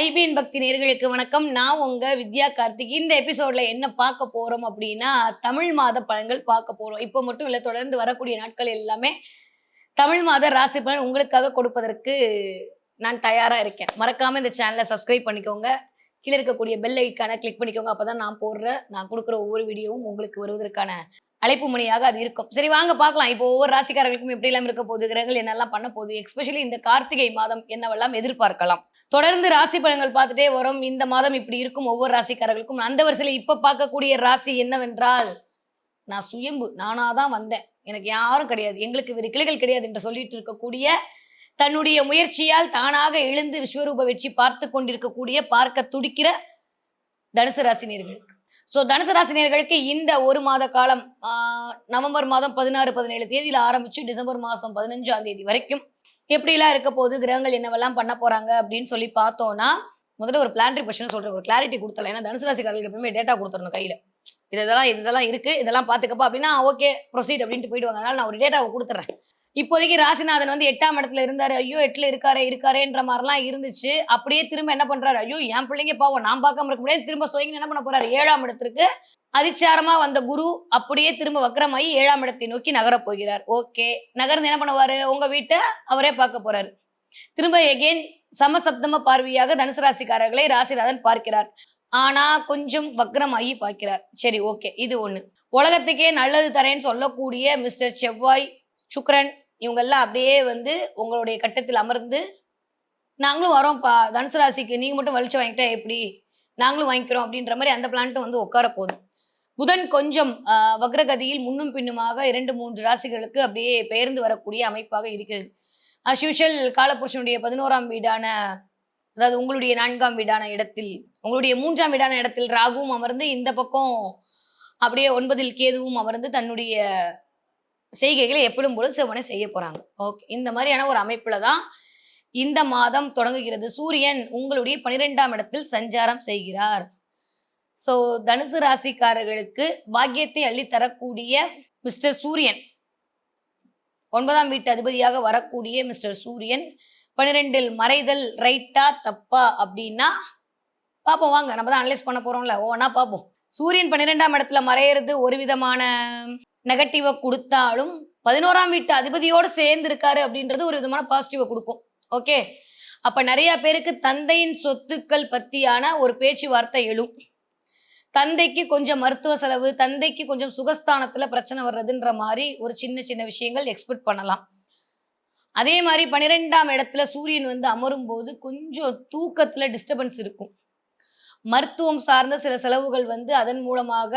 IBN பக்தி நேர்களுக்கு வணக்கம். நான் உங்க வித்யா கார்த்திக். இந்த எபிசோட்ல என்ன பார்க்க போறோம் அப்படின்னா தமிழ் மாத பழங்கள் பார்க்க போறோம். இப்போ மட்டும் இல்லை தொடர்ந்து வரக்கூடிய நாட்கள் எல்லாமே தமிழ் மாத ராசி பலன் உங்களுக்காக கொடுப்பதற்கு நான் தயாரா இருக்கேன். மறக்காம இந்த சேனலை சப்ஸ்கிரைப் பண்ணிக்கோங்க. கீழே இருக்கக்கூடிய பெல் ஐக்கான கிளிக் பண்ணிக்கோங்க. அப்பதான் நான் போடுற நான் கொடுக்குற ஒவ்வொரு வீடியோவும் உங்களுக்கு வருவதற்கான அழைப்பு மணியாக அது இருக்கும். சரி வாங்க பார்க்கலாம். இப்போ ஒவ்வொரு ராசிக்காரர்களுக்கும் எப்படி எல்லாம் இருக்க போது கிரகங்கள் என்னெல்லாம் பண்ண போகுது எஸ்பெஷலி இந்த கார்த்திகை மாதம் என்னவெல்லாம் எதிர்பார்க்கலாம். தொடர்ந்து ராசி பலன்கள் பார்த்துட்டே வரும். இந்த மாதம் இப்படி இருக்கும். ஒவ்வொரு ராசிக்காரர்களுக்கும் அந்த வரிசையில் இப்ப பார்க்கக்கூடிய ராசி என்னவென்றால் நான் சுயம்பு நானா தான் வந்தேன். எனக்கு யாரும் கிடையாது. எங்களுக்கு வேறு கிளைகள் கிடையாது என்று சொல்லிட்டு இருக்கக்கூடிய தன்னுடைய முயற்சியால் தானாக எழுந்து விஸ்வரூப வெற்றி பார்த்து கொண்டிருக்கக்கூடிய பார்க்க துடிக்கிற தனுசு ராசினியர்களுக்கு ஸோ தனுசு ராசினியர்களுக்கு இந்த ஒரு மாத காலம் நவம்பர் மாதம் பதினாறு பதினேழு தேதியில் ஆரம்பிச்சு டிசம்பர் மாதம் பதினஞ்சாம் தேதி வரைக்கும் எப்படிலாம் இருக்க போகுது கிரகங்கள் என்னவெல்லாம் பண்ண போறாங்க அப்படின்னு சொல்லி பார்த்தோம்னா முதல்ல ஒரு பிளான்ட்ரி கொஸ்டின் சொல்ற ஒரு கிளாரிட்டி கொடுத்தல ஏன்னா தனுசு ராசிக்காரர்களுக்கு எப்பவுமே டேட்டா கொடுத்துடணும் கையில. இது இதெல்லாம் இதெல்லாம் இருக்கு. இதெல்லாம் பாத்துக்கப்பா அப்படின்னா ஓகே ப்ரொசீட் அப்படின்ட்டு போயிடுவாங்க. அதனால நான் ஒரு டேட்டாவை கொடுத்துறேன். இப்போதைக்கு ராசிநாதன் வந்து எட்டாம் இடத்துல இருந்தாரு. ஐயோ எட்டுல இருக்காரே இருக்காரேன்ற மாதிரிலாம் இருந்துச்சு. அப்படியே திரும்ப என்ன பண்றாரு? ஐயோ என் பிள்ளைங்க பாவம் நான் பார்க்காம இருக்க முடியாது. திரும்ப சுயங்க என்ன பண்ண போறாரு? ஏழாம் இடத்திற்கு அதிச்சாரமா வந்த குரு அப்படியே திரும்ப வக்கரமாயி ஏழாம் இடத்தை நோக்கி நகரப் போகிறார். ஓகே. நகர்ந்து என்ன பண்ணுவாரு? உங்க வீட்டை அவரே பார்க்க போறாரு. திரும்ப எகெயின் சமசப்தம பார்வையாக தனுசு ராசிக்காரர்களை ராசிநாதன் பார்க்கிறார். ஆனா கொஞ்சம் வக்கரமாயி பார்க்கிறார். சரி ஓகே. இது ஒண்ணு. உலகத்துக்கே நல்லது தரேன்னு சொல்லக்கூடிய மிஸ்டர் செவ்வாய் சுக்ரன் இவங்கெல்லாம் அப்படியே வந்து உங்களுடைய கட்டத்தில் அமர்ந்து நாங்களும் வரோம்ப்பா தனுசு ராசிக்கு நீங்கள் மட்டும் வலிச்சு வாங்கிட்டா எப்படி? நாங்களும் வாங்கிக்கிறோம் அப்படின்ற மாதிரி அந்த பிளான்ட்டும் வந்து உட்கார போகுது புதன் கொஞ்சம் வக்ரகதியில் முன்னும் பின்னுமாக இரண்டு மூன்று ராசிகளுக்கு அப்படியே பெயர்ந்து வரக்கூடிய அமைப்பாக இருக்கிறது. அஸ் யூஷுவல் காலபுருஷனுடைய பதினோராம் வீடான அதாவது உங்களுடைய நான்காம் வீடான இடத்தில் உங்களுடைய மூன்றாம் வீடான இடத்தில் ராகுவும் அமர்ந்து இந்த பக்கம் அப்படியே ஒன்பதில் கேதுவும் அமர்ந்து தன்னுடைய செய்கைகளை எப்பொழுதும் போல சிவனை செய்ய போறாங்க. ஓகே. இந்த மாதிரியான ஒரு அமைப்புல தான் இந்த மாதம் தொடங்குகிறது. சூரியன் உங்களுடைய பனிரெண்டாம் இடத்தில் சஞ்சாரம் செய்கிறார். ஸோ தனுசு ராசிக்காரர்களுக்கு பாக்கியத்தை அள்ளி தரக்கூடிய மிஸ்டர் சூரியன் ஒன்பதாம் வீட்டு அதிபதியாக வரக்கூடிய மிஸ்டர் சூரியன் பன்னிரெண்டில் மறைதல் ரைட்டா தப்பா அப்படின்னா பார்ப்போம் வாங்க. நம்ம தான் அனலைஸ் பண்ண போறோம்ல. ஓனா பார்ப்போம் சூரியன் பன்னிரெண்டாம் இடத்துல மறையிறது ஒரு விதமான நெகட்டிவை கொடுத்தாலும் பதினோராம் வீட்டு அதிபதியோடு சேர்ந்து இருக்காரு அப்படின்றது ஒரு விதமான பாசிட்டிவை கொடுக்கும். ஓகே அப்ப நிறைய பேருக்கு தந்தையின் சொத்துக்கள் பத்தியான ஒரு பேச்சுவார்த்தை எழும். தந்தைக்கு கொஞ்சம் மருத்துவ செலவு தந்தைக்கு கொஞ்சம் சுகஸ்தானத்துல பிரச்சனை வர்றதுன்ற மாதிரி ஒரு சின்ன சின்ன விஷயங்கள் எக்ஸ்பெக்ட் பண்ணலாம். அதே மாதிரி பன்னிரெண்டாம் இடத்துல சூரியன் வந்து அமரும் போது கொஞ்சம் தூக்கத்துல டிஸ்டர்பன்ஸ் இருக்கும். மருத்துவம் சார்ந்த சில செலவுகள் வந்து அதன் மூலமாக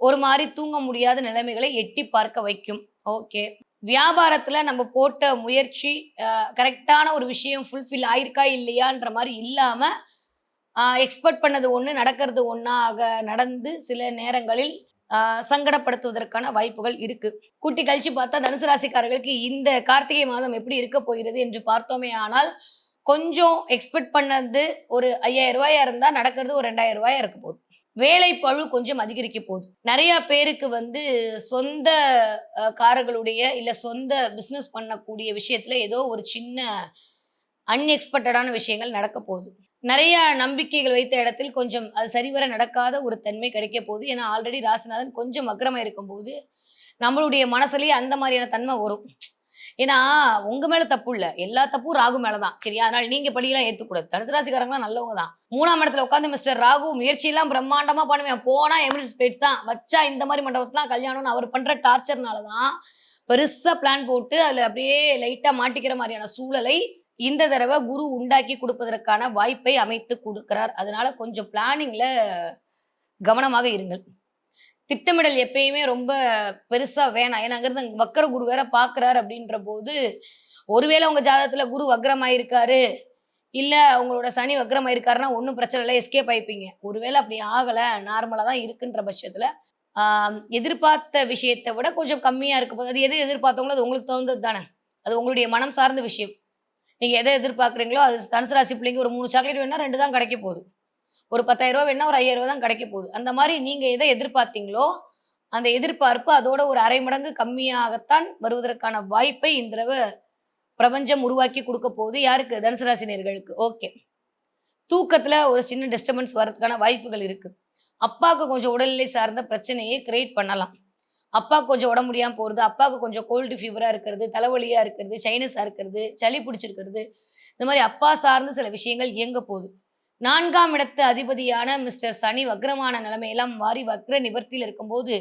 ஒரு மாதிரி தூங்க முடியாத நிலைமைகளை எட்டி பார்க்க வைக்கும். ஓகே வியாபாரத்துல நம்ம போட்ட முயற்சி கரெக்டான ஒரு விஷயம் ஃபுல்ஃபில் ஆயிருக்கா இல்லையான்ற மாதிரி இல்லாம எக்ஸ்பெக்ட் பண்ணது ஒன்று நடக்கிறது ஒன்றாக நடந்து சில நேரங்களில் சங்கடப்படுத்துவதற்கான வாய்ப்புகள் இருக்கு. கூட்டி கழிச்சு பார்த்தா தனுசு ராசிக்காரர்களுக்கு இந்த கார்த்திகை மாதம் எப்படி இருக்க போகிறது என்று பார்த்தோமே ஆனால் கொஞ்சம் எக்ஸ்பெக்ட் பண்ணது ஒரு ஐயாயிரம் ரூபாயா இருந்தா நடக்கிறது ஒரு ரெண்டாயிரம் ரூபாயா இருக்க போகுது. வேலை பழு கொஞ்சம் அதிகரிக்க போகுது. நிறைய பேருக்கு வந்து சொந்த காரர்களுடைய இல்ல சொந்த பிசினஸ் பண்ணக்கூடிய விஷயத்துல ஏதோ ஒரு சின்ன அன்எக்ஸ்பெக்டடான விஷயங்கள் நடக்க போகுது. நிறைய நம்பிக்கைகள் வைத்த இடத்தில் கொஞ்சம் அது சரிவர நடக்காத ஒரு தன்மை கிடைக்க போகுது. ஏன்னா ஆல்ரெடி ராசிநாதன் கொஞ்சம் அக்கிரமாக இருக்கும்போது நம்மளுடைய மனசுலேயே அந்த மாதிரியான தன்மை வரும். ஏன்னா உங்க மேல தப்பு இல்ல. எல்லா தப்பும் ராகு மேலதான். சரியா? அதனால நீங்க படியெல்லாம் ஏத்துக்கூடாது தனுசு ராசிக்காரங்களாம் நல்லவங்க தான் மூணாம் இடத்துல உட்காந்து மிஸ்டர் ராகு முயற்சி எல்லாம் பிரம்மாண்டமா பண்ணுவேன். போனா எமிரேட்ஸ் பிளேட்ஸ் தான். வச்சா இந்த மாதிரி மண்டபத்துலாம் கல்யாணம்னு அவர் பண்ற டார்ச்சர்னால தான் பெருசா பிளான் போட்டு அதுல அப்படியே லைட்டா மாட்டிக்கிற மாதிரியான சூழலை இந்த தடவை குரு உண்டாக்கி கொடுப்பதற்கான வாய்ப்பை அமைத்து கொடுக்கிறார். அதனால கொஞ்சம் பிளானிங்ல கவனமாக இருங்கள். திட்டமிடல் எப்பயுமே ரொம்ப பெருசா வேணாம். ஏன்னா அங்கிருந்து வக்கர குரு வேற பாக்குறாரு அப்படின்ற போது ஒருவேளை உங்க ஜாதகத்துல குரு வக்ரமாயிருக்காரு இல்ல உங்களோட சனி வக்ரமாயிருக்காருன்னா ஒன்றும் பிரச்சனை இல்லை எஸ்கேப் ஆயிப்பீங்க. ஒருவேளை அப்படி ஆகல நார்மலா தான் இருக்குன்ற பட்சத்துல ஆஹ் எதிர்பார்த்த விஷயத்தை விட கொஞ்சம் கம்மியா இருக்க போது அது எது எதிர்பார்த்தவங்களோ அது உங்களுக்கு தகுந்தது தானே. அது உங்களுடைய மனம் சார்ந்த விஷயம். நீங்க எதை எதிர்பார்க்குறீங்களோ அது தனுசு ராசி பிள்ளைங்க ஒரு மூணு சாக்லேட் வேணா ரெண்டு தான் கிடைக்க போகுது. ஒரு பத்தாயிரம் ரூபா வேணா ஒரு ஐயாயிரம் ரூபா தான் கிடைக்க போகுது. அந்த மாதிரி நீங்க எதை எதிர்பார்த்தீங்களோ அந்த எதிர்பார்ப்பு அதோட ஒரு அரை மடங்கு கம்மியாகத்தான் வருவதற்கான வாய்ப்பை இந்த தடவை பிரபஞ்சம் உருவாக்கி கொடுக்க போகுது. யாருக்கு? தனுசு ராசினியர்களுக்கு. ஓகே. தூக்கத்துல ஒரு சின்ன டிஸ்டர்பன்ஸ் வர்றதுக்கான வாய்ப்புகள் இருக்கு. அப்பாவுக்கு கொஞ்சம் உடல்நிலை சார்ந்த பிரச்சனையை கிரியேட் பண்ணலாம். அப்பாவுக்கு கொஞ்சம் உடம்பு முடியாம போறது அப்பாவுக்கு கொஞ்சம் கோல்டு ஃபீவரா இருக்கிறது தலைவலியா இருக்கிறது சைனஸா இருக்கிறது சளி பிடிச்சிருக்கிறது. இந்த மாதிரி அப்பா சார்ந்த சில விஷயங்கள் இயங்க போகுது. நான்காம் இடத்து அதிபதியான மிஸ்டர் சனி வக்ரமான நிலைமையெல்லாம் மாறி வக்ர நிவர்த்தியில் இருக்கும்போது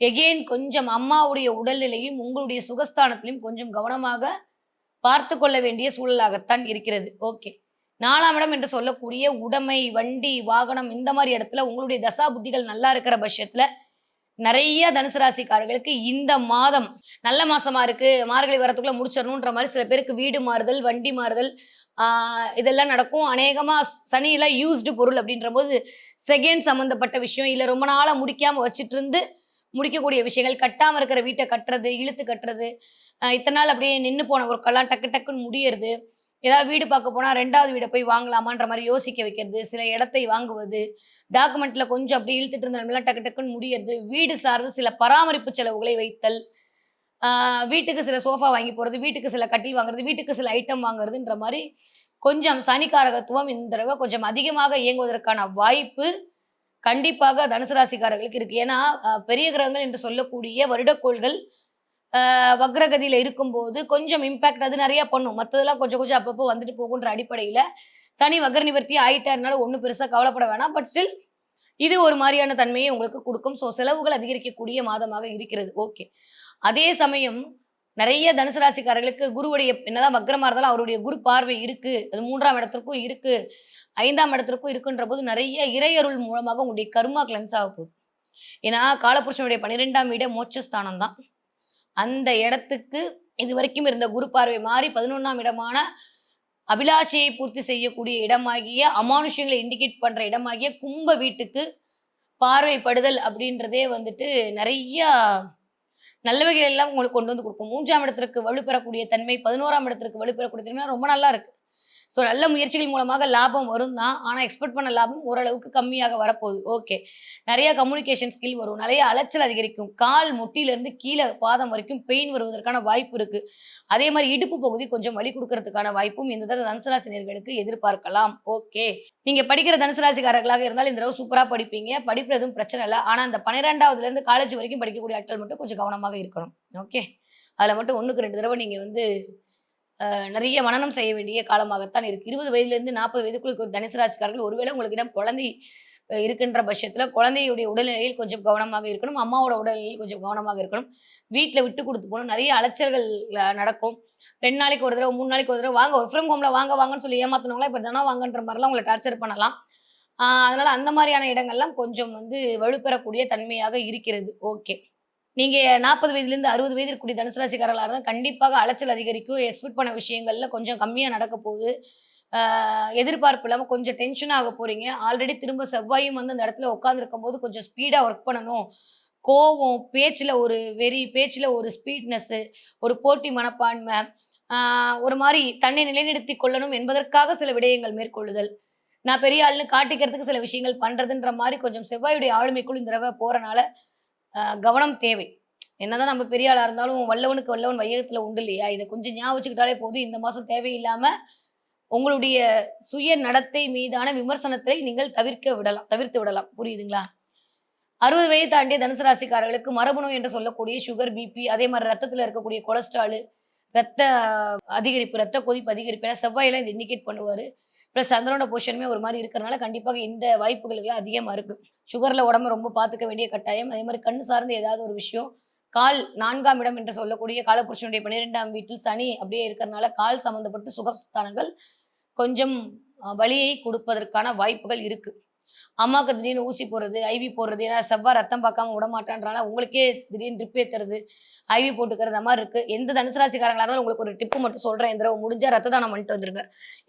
எகெயின் கொஞ்சம் அம்மாவுடைய உடல்நிலையும் உங்களுடைய சுகஸ்தானத்திலையும் கொஞ்சம் கவனமாக பார்த்து கொள்ள வேண்டிய சூழலாகத்தான் இருக்கிறது. ஓகே நாலாம் இடம் என்று சொல்லக்கூடிய உடைமை வண்டி வாகனம் இந்த மாதிரி இடத்துல உங்களுடைய தசா புத்திகள் நல்லா இருக்கிற பட்சத்துல நிறைய தனுசு ராசிக்காரர்களுக்கு இந்த மாதம் நல்ல மாசமா இருக்கு மார்கழி வரத்துக்குள்ள முடிச்சிடணுன்ற மாதிரி சில பேருக்கு வீடு மாறுதல் வண்டி மாறுதல் இதெல்லாம் நடக்கும். அநேகமா சனியில யூஸ்டு பொருள் அப்படின்ற போது செகண்ட் சம்மந்தப்பட்ட விஷயம். இல்லை ரொம்ப நாளாக முடிக்காம வச்சுட்டு இருந்து முடிக்கக்கூடிய விஷயங்கள். கட்டாமல் இருக்கிற வீட்டை கட்டுறது இழுத்து கட்டுறது இத்தனை நாள் அப்படியே நின்று போன ஒர்க்கெல்லாம் டக்கு டக்குன்னு முடியறது. ஏதாவது வீடு பார்க்க போனால் ரெண்டாவது வீடை போய் வாங்கலாமான்ற மாதிரி யோசிக்க வைக்கிறது. சில இடத்தை வாங்குவது டாக்குமெண்ட்டில் கொஞ்சம் அப்படி இழுத்துட்டு இருந்த டக்கு டக்குன்னு முடியறது வீடு சார்ந்து சில பராமரிப்பு செலவுகளை வைத்தல் வீட்டுக்கு சில சோஃபா வாங்கி போகிறது வீட்டுக்கு சில கட்டில் வாங்குறது வீட்டுக்கு சில ஐட்டம் வாங்குறதுன்ற மாதிரி கொஞ்சம் சனிக்காரகத்துவம் இந்த தடவை கொஞ்சம் அதிகமாக இயங்குவதற்கான வாய்ப்பு கண்டிப்பாக தனுசு ராசிக்காரர்களுக்கு இருக்குது ஏன்னா பெரிய கிரகங்கள் என்று சொல்லக்கூடிய வருடக்கோள்கள் வக்ரகதியில் இருக்கும்போது கொஞ்சம் இம்பாக்ட் அது நிறையா பண்ணும். மற்றதெல்லாம் கொஞ்சம் கொஞ்சம் அப்பப்போ வந்துட்டு போகுன்ற அடிப்படையில் சனி வக்ர நிவர்த்தி ஆயிட்டாருனால ஒன்றும் பெருசாக கவலைப்பட வேணாம். பட் ஸ்டில் இது ஒரு மாதிரியான தன்மையை உங்களுக்கு கொடுக்கும். ஸோ செலவுகள் அதிகரிக்கக்கூடிய மாதமாக இருக்கிறது. ஓகே அதே சமயம் நிறைய தனுசு ராசிக்காரர்களுக்கு குருவுடைய என்னதான் வக்ரமா இருந்தாலும் அவருடைய குரு பார்வை இருக்கு. அது மூன்றாம் இடத்திற்கும் இருக்கு. ஐந்தாம் இடத்திற்கும் இருக்குன்ற போது நிறைய இறையருள் மூலமாக உங்களுடைய கர்மா கிளென்ஸ் ஆக போகுது. ஏன்னா காலபுருஷனுடைய பன்னிரெண்டாம் வீட மோட்சஸ்தானம் தான். அந்த இடத்துக்கு இது வரைக்கும் இருந்த குரு பார்வை மாறி பதினொன்னாம் இடமான அபிலாஷையை பூர்த்தி செய்யக்கூடிய இடமாகிய அமானுஷங்களை இண்டிகேட் பண்ணுற இடமாகிய கும்ப வீட்டுக்கு பார்வைப்படுதல் அப்படின்றதே வந்துட்டு நிறையா நல்லவைகள் எல்லாம் உங்களுக்கு கொண்டு வந்து கொடுக்கும். மூன்றாம் இடத்திற்கு வலுப்பெறக்கூடிய தன்மை பதினோராம் இடத்திற்கு வலுப்பெறக்கூடிய தன்மை ரொம்ப நல்லா இருக்கு. ஸோ நல்ல முயற்சிகள் மூலமாக லாபம் வரும் தான் ஆனால் எக்ஸ்பெக்ட் பண்ண லாபம் ஓரளவுக்கு கம்மியாக வரப்போகுது. ஓகே நிறைய கம்யூனிகேஷன் ஸ்கில் வரும். நிறைய அலைச்சல் அதிகரிக்கும். கால் முட்டியிலிருந்து கீழே பாதம் வரைக்கும் பெயின் வருவதற்கான வாய்ப்பு இருக்கு. அதே மாதிரி இடுப்பு பகுதி கொஞ்சம் வலி கொடுக்கறதுக்கான வாய்ப்பும் இந்த தடவை தனுசராசினியர்களுக்கு எதிர்பார்க்கலாம். ஓகே நீங்க படிக்கிற தனுசராசிக்காரர்களாக இருந்தால் இந்த தடவை சூப்பரா படிப்பீங்க. படிப்புல எதுவும் பிரச்சனை இல்லை. ஆனா அந்த பன்னிரெண்டாவதுல இருந்து காலேஜ் வரைக்கும் படிக்கக்கூடிய ஆட்கள் மட்டும் கொஞ்சம் கவனமாக இருக்கணும். ஓகே அதுல மட்டும் ஒண்ணுக்கு ரெண்டு தடவை நீங்க வந்து நிறைய மனனம் செய்ய வேண்டிய காலமாகத்தான் இருக்கு. இருபது வயதுலேருந்து நாற்பது வயதுக்குள்ள இருக்கிற தனுசு ராசிக்காரர்கள் ஒருவேளை உங்களுக்கிடம் குழந்தை இருக்கின்ற பட்சத்தில் குழந்தையுடைய உடல்நிலையில் கொஞ்சம் கவனமாக இருக்கணும். அம்மாவோட உடல்நிலையில் கொஞ்சம் கவனமாக இருக்கணும். வீட்டில் விட்டு கொடுத்து போகணும். நிறைய அலைச்சல்கள் நடக்கும். ரெண்டு நாளைக்கு ஒரு தடவை மூணு நாளைக்கு ஒரு தடவை வாங்க ஒரு ஃப்ரம் ஹோம்ல வாங்க வாங்கன்னு சொல்லி ஏமாத்தினவங்களா இப்படி தானே வாங்கன்ற மாதிரிலாம் உங்களை டார்ச்சர் பண்ணலாம். அதனால் அதனால அந்த மாதிரியான இடங்கள்லாம் கொஞ்சம் வந்து வலுப்பெறக்கூடிய தன்மையாக இருக்கிறது. ஓகே நீங்க நாற்பது வயதுலேருந்து அறுபது வயது இருக்கக்கூடிய தனுசு ராசிக்காரர்களாக இருந்தால் கண்டிப்பாக அலைச்சல் அதிகரிக்கும். எக்ஸ்பெக்ட் பண்ண விஷயங்கள்ல கொஞ்சம் கம்மியா நடக்க போகுது. எதிர்பார்ப்பு இல்லாமல் கொஞ்சம் டென்ஷன் ஆக போறீங்க. ஆல்ரெடி திரும்ப செவ்வாயும் வந்து அந்த இடத்துல உட்காந்துருக்கும் போது கொஞ்சம் ஸ்பீடா ஒர்க் பண்ணணும். கோவம் பேச்சில் ஒரு வெறி பேச்சில் ஒரு ஸ்பீட்னஸ்ஸு ஒரு போட்டி மனப்பான்மை ஒரு மாதிரி தன்னை நிலைநிறுத்தி கொள்ளணும் என்பதற்காக சில விடயங்கள் மேற்கொள்ளுதல். நான் பெரிய ஆளுன்னு காட்டிக்கிறதுக்கு சில விஷயங்கள் பண்ணுறதுன்ற மாதிரி கொஞ்சம் செவ்வாயுடைய ஆளுமைக்குள் இந்த தடவை போகிறனால கவனம் தேவை. என்னதான் நம்ம பெரிய ஆளா இருந்தாலும் வல்லவனுக்கு வல்லவன் வையகத்துல உண்டு இல்லையா? இதை கொஞ்சம் ஞாபகம் வச்சுக்கிட்டாலே போதும். இந்த மாசம் தேவையில்லாம உங்களுடைய சுய நடத்தை மீதான விமர்சனத்தை நீங்கள் தவிர்க்க விடலாம் தவிர்த்து விடலாம். புரியுதுங்களா? அறுபது வயது தாண்டிய தனுசு ராசிக்காரர்களுக்கு மரபணு என்று சொல்லக்கூடிய சுகர் பிபி அதே மாதிரி ரத்தத்தில் இருக்கக்கூடிய கொலஸ்ட்ரால் ரத்த அதிகரிப்பு ரத்த கொதிப்பு அதிகரிப்பு ஏன்னா செவ்வாயெல்லாம் இது இண்டிகேட் பண்ணுவார். ப்ளஸ் சந்திரனோட பொசிஷனுமே ஒரு மாதிரி இருக்கிறனால கண்டிப்பாக இந்த வாய்ப்புகளுக்கு அதிகமாக இருக்கு. சுகரில் உடம்ப ரொம்ப பார்த்துக்க வேண்டிய கட்டாயம். அதே மாதிரி கண் சார்ந்த ஏதாவது ஒரு விஷயம் கால் நான்காம் இடம் என்று சொல்லக்கூடிய காலபுருஷனுடைய பன்னிரெண்டாம் வீட்டில் சனி அப்படியே இருக்கிறனால கால் சம்மந்தப்பட்டு சுகஸ்தானங்கள் கொஞ்சம் வழியை வலியை கொடுப்பதற்கான வாய்ப்புகள் இருக்குது அம்மாவுக்கு திடீர்னு ஊசி போடுறது ஐவி போடுறது ஏன்னா செவ்வாய் ரத்தம் பார்க்காம விடமாட்டான்றனால உங்களுக்கே திடீர்னு ட்ரிப் ஏற்றுறது ஐவி போட்டுக்கிறது மாதிரி இருக்குது எந்த தனுசு ராசிக்காரங்களாக இருந்தாலும் உங்களுக்கு ஒரு டிப்பு மட்டும் சொல்கிறேன் இந்த தடவை முடிஞ்சால் ரத்த தானம் பண்ணிட்டு வந்துருங்க.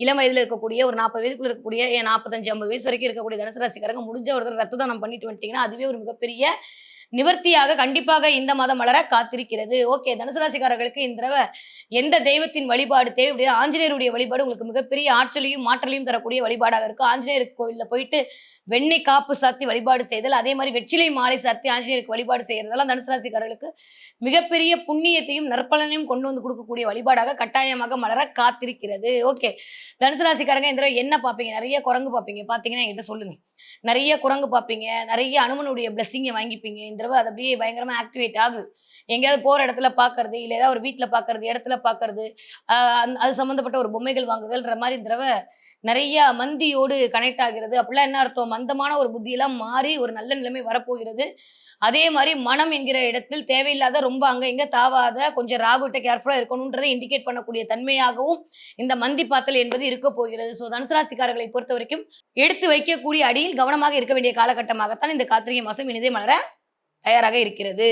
இளம் வயதில் இருக்கக்கூடிய ஒரு நாற்பது வயதுக்குள்ள இருக்கக்கூடிய ஏன் நாற்பத்தஞ்சு ஐம்பது வயசு வரைக்கும் இருக்கக்கூடிய தனுசு ராசிக்காரங்க முடிஞ்ச ஒரு தடவை ரத்த தானம் பண்ணிட்டு வந்துட்டீங்கன்னா அதுவே ஒரு மிகப்பெரிய நிவர்த்தியாக கண்டிப்பாக இந்த மாதம் மலர காத்திருக்கிறது. ஓகே தனுசு ராசிக்காரர்களுக்கு இந்த தடவை எந்த தெய்வத்தின் வழிபாடு தேவை அப்படின்னா ஆஞ்சநேயருடைய வழிபாடு உங்களுக்கு மிகப்பெரிய ஆற்றலையும் மாற்றலையும் தரக்கூடிய வழிபாடாக இருக்கும் ஆஞ்சநேயர் கோயிலில் போயிட்டு வெண்ணெய் காப்பு சாத்தி வழிபாடு செய்தல் அதே மாதிரி வெற்றிலை மாலை சாத்தி ஆஞ்சநேயருக்கு வழிபாடு செய்யறதெல்லாம் தனுசு ராசிக்காரர்களுக்கு மிகப்பெரிய புண்ணியத்தையும் நற்பலனையும் கொண்டு வந்து கொடுக்கக்கூடிய வழிபாடாக கட்டாயமாக மலர காத்திருக்கிறது. ஓகே தனுசு ராசிக்காரங்க இந்த தடவை என்ன பார்ப்பீங்க? நிறைய குரங்கு பார்ப்பீங்க. பார்த்தீங்கன்னா என்கிட்ட சொல்லுங்க. நிறைய குரங்கு பார்ப்பீங்க. நிறைய அனுமனுடைய பிளஸ்ஸிங்கை வாங்கிப்பீங்க. இந்த தடவை அது அப்படியே பயங்கரமா ஆக்டிவேட் ஆகுது. எங்கேயாவது போற இடத்துல பார்க்கறது இல்லை ஏதாவது ஒரு வீட்டில் பார்க்கறது இடத்துல பார்க்கறது ஆஹ் அது சம்மந்தப்பட்ட ஒரு பொம்மைகள் வாங்குதல்ன்ற மாதிரி இந்த தடவை நிறைய மந்தியோடு கனெக்ட் ஆகிறது. அப்படிலாம் என்ன அர்த்தம்? மந்தமான ஒரு புத்தியெல்லாம் மாறி ஒரு நல்ல நிலைமை வரப்போகிறது. அதே மாதிரி மனம் என்கிற இடத்தில் தேவையில்லாத ரொம்ப அங்க இங்க தாவாத கொஞ்சம் ராகுட்ட கேர்ஃபுல்லா இருக்கணும்ன்றதை இண்டிகேட் பண்ணக்கூடிய தன்மையாகவும் இந்த மந்தி பாத்தல் என்பது இருக்க போகிறது. ஸோ தனுசராசிக்காரர்களை பொறுத்த வரைக்கும் எடுத்து வைக்கக்கூடிய அடியில் கவனமாக இருக்க வேண்டிய காலகட்டமாகத்தான் இந்த கார்த்திகை மாசம் இனிதே மலர தயாராக இருக்கிறது.